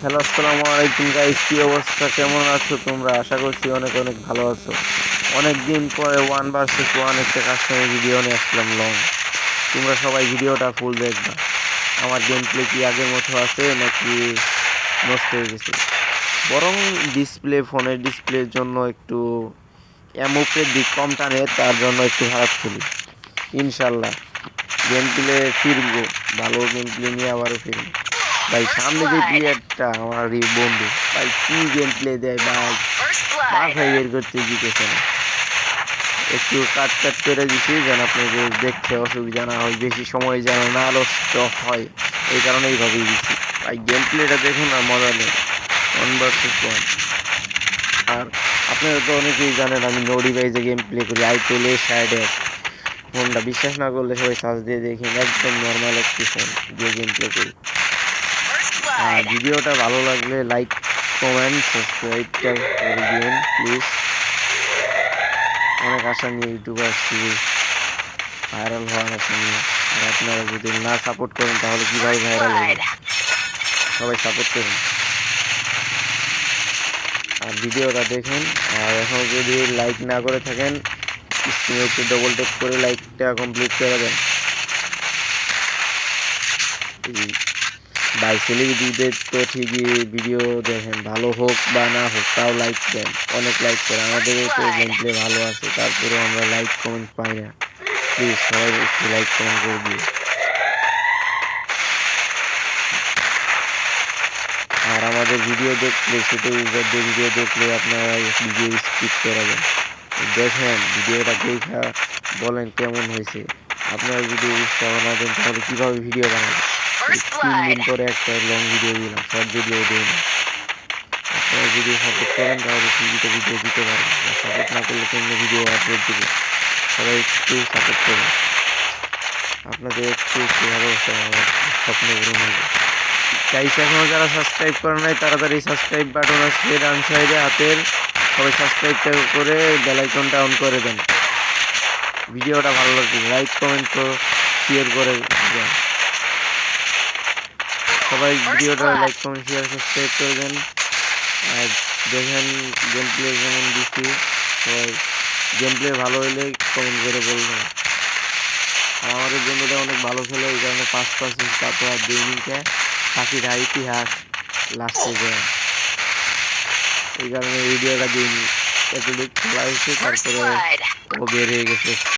Hello, আসসালামু আলাইকুম guys কি অবস্থা? কেমন আছো তোমরা? আশা করছি অনেক অনেক ভালো আছো। অনেক দিন পরে ওয়ান ভার্সেস ওয়ান একটা কাস্টমার ভিডিও নিয়ে আসলাম লং তোমরা সবাই ভিডিওটা ফুল দেখবা। আমার গেম প্লে কি আগের মতো আছে নাকি নষ্ট হয়ে গেছে? বরং ডিসপ্লে ফোনের ডিসপ্লের জন্য একটু এমওপের দিক কম টানে, তার জন্য একটু খারাপ খেলি। ইনশাল্লাহ গেম প্লে ফিরবো। ভালো গেম প্লে নিয়ে আবারও ফিরবো। ভাই সামনে যে প্লেয়ারটা আমার এই বন্ধু ভাই কি গেম প্লে দেয় ভাই? মাথায় বের করতে জিতেছে না। একটু কাট কাট করে দিছি যেন আপনাদের দেখতে অসুবিধা না হয় বেশি সময় যেন না নষ্ট হয়। এই কারণে এইভাবেই দিচ্ছি ভাই গেম প্লেটা দেখুন না মজা নেই ওয়ান ভার্সেস ওয়ান আর আপনারা তো অনেকেই জানেন আমি নো ডিভাইসে গেম প্লে করি আইপিএলে সাইডে। ফোনটা বিশ্বাস না করলে সবাই সার্চ দিয়ে দেখেন একদম নর্মাল একটি ফোন দিয়ে গেম প্লে করি। আর ভিডিওটা ভালো লাগলে লাইক কমেন্ট সাবস্ক্রাইবটা করে দিন প্লিজ অনেক আশা নিয়ে ইউটিউবে আসছি। ভাইরাল হওয়ার আশা নিয়ে। আর আপনারা যদি না সাপোর্ট করেন তাহলে কীভাবে ভাইরাল হবে? সবাই সাপোর্ট করুন। আর ভিডিওটা দেখুন। আর এখন যদি লাইক না করে থাকেন স্ক্রিনে একটু ডবল টেপ করে লাইকটা কমপ্লিট করে দেন। বাই সেলিব্রিটিদের তো ঠিকই ভিডিও দেখেন। ভালো হোক বা না হোক, তাও লাইক দেন। অনেক লাইক করে আমাদের তো গেম ভালো আছে তারপরে আমরা লাইক কমেন্ট পাই না। প্লিজ সবাই একটু লাইক কমেন্ট করে দিও। আর আমাদের ভিডিও দেখলে সেটা ইউজারদের ভিডিও দেখলে আপনারা ভিডিও স্কিপ করাবেন দেখেন ভিডিওটা দেখা বলেন কেমন হয়েছে। আপনারা যদি উৎসাহ না দেন, তাহলে কীভাবে ভিডিও বানাবেন? তিন পরে একটা লং ভিডিও দিলাম শর্ট ভিডিও দিই আপনারা যদি সাপোর্ট করেন তাহলে টিভিতে ভিডিও দিতে পারেন সাপোর্ট না করলে কেমন ভিডিও আপলোড দিবে? সবাই একটু সাপোর্ট করুন আপনাদের একটু একটু ভালোবাসা আমার স্বপ্ন পূরণ হবে। গাইস এখনও যারা সাবস্ক্রাইব করে নাই তাড়াতাড়ি সাবস্ক্রাইব বাটন আসছে ডান সাইডে হাতের। সবাই সাবস্ক্রাইবটা করে বেল আইকনটা অন করে দেন। ভিডিওটা ভালো লাগবে লাইক কমেন্ট তো শেয়ার করে দেন। সবাই ভিডিওটা লাইক কমেন্ট শেয়ার সাবস্ক্রাইব করে দেন। আর দেখেন গেম প্লে যেমন দিচ্ছি। সবাই গেম প্লে ভালো হলে কমেন্ট করে বলবেন। আর আমাদের বন্ধুটা অনেক ভালো খেলে এই কারণে পাঁচ পার্সেন্ট তারপর আর গেমিংটা পাখিটা ইতিহাস লাস্টে যায়। এই কারণে ভিডিওটা দিইনি এতটুকু খেলা হয়েছে তারপরে ও বের হয়ে গেছে।